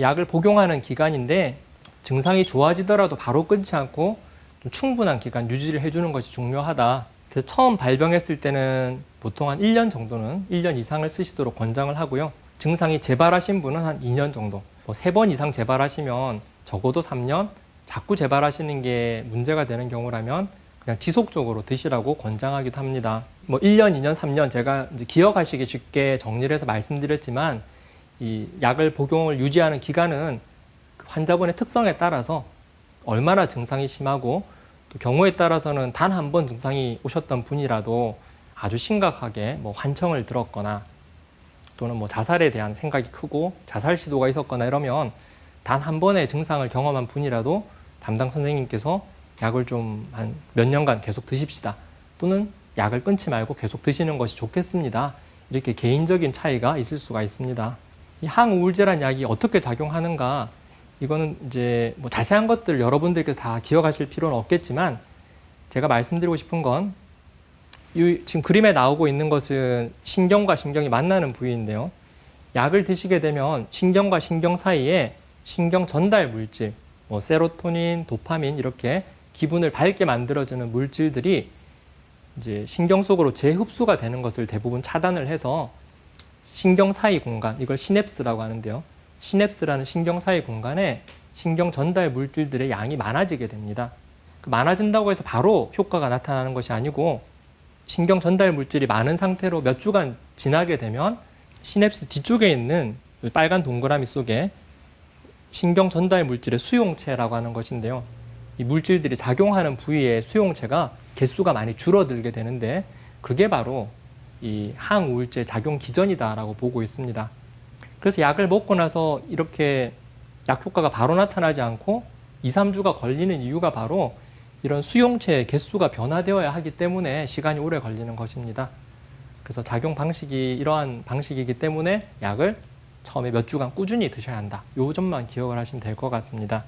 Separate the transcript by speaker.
Speaker 1: 약을 복용하는 기간인데 증상이 좋아지더라도 바로 끊지 않고 좀 충분한 기간 유지를 해주는 것이 중요하다. 그래서 처음 발병했을 때는 보통 한 1년 정도는 1년 이상을 쓰시도록 권장을 하고요. 증상이 재발하신 분은 한 2년 정도, 뭐 3번 이상 재발하시면 적어도 3년, 자꾸 재발하시는 게 문제가 되는 경우라면 그냥 지속적으로 드시라고 권장하기도 합니다. 뭐 1년, 2년, 3년 제가 이제 기억하시기 쉽게 정리를 해서 말씀드렸지만 이 약을 복용을 유지하는 기간은 그 환자분의 특성에 따라서 얼마나 증상이 심하고 또 경우에 따라서는 단 한 번 증상이 오셨던 분이라도 아주 심각하게 뭐 환청을 들었거나 또는 뭐 자살에 대한 생각이 크고 자살 시도가 있었거나 이러면 단 한 번의 증상을 경험한 분이라도 담당 선생님께서 약을 좀 한 몇 년간 계속 드십시다. 또는 약을 끊지 말고 계속 드시는 것이 좋겠습니다. 이렇게 개인적인 차이가 있을 수가 있습니다. 이 항우울제란 약이 어떻게 작용하는가 이거는 이제 뭐 자세한 것들 여러분들께서 다 기억하실 필요는 없겠지만 제가 말씀드리고 싶은 건이 지금 그림에 나오고 있는 것은 신경과 신경이 만나는 부위인데요. 약을 드시게 되면 신경과 신경 사이에 신경 전달 물질, 뭐 세로토닌, 도파민 이렇게 기분을 밝게 만들어주는 물질들이 이제 신경 속으로 재흡수가 되는 것을 대부분 차단을 해서 신경 사이 공간, 이걸 시냅스라고 하는데요. 시냅스라는 신경 사이 공간에 신경 전달 물질들의 양이 많아지게 됩니다. 그 많아진다고 해서 바로 효과가 나타나는 것이 아니고 신경 전달 물질이 많은 상태로 몇 주간 지나게 되면 시냅스 뒤쪽에 있는 이 빨간 동그라미 속에 신경 전달 물질의 수용체라고 하는 것인데요. 이 물질들이 작용하는 부위의 수용체가 개수가 많이 줄어들게 되는데 그게 바로 이 항우울제 작용 기전이다라고 보고 있습니다. 그래서 약을 먹고 나서 이렇게 약 효과가 바로 나타나지 않고 2, 3주가 걸리는 이유가 바로 이런 수용체의 개수가 변화되어야 하기 때문에 시간이 오래 걸리는 것입니다. 그래서 작용 방식이 이러한 방식이기 때문에 약을 처음에 몇 주간 꾸준히 드셔야 한다. 요 점만 기억을 하시면 될 것 같습니다.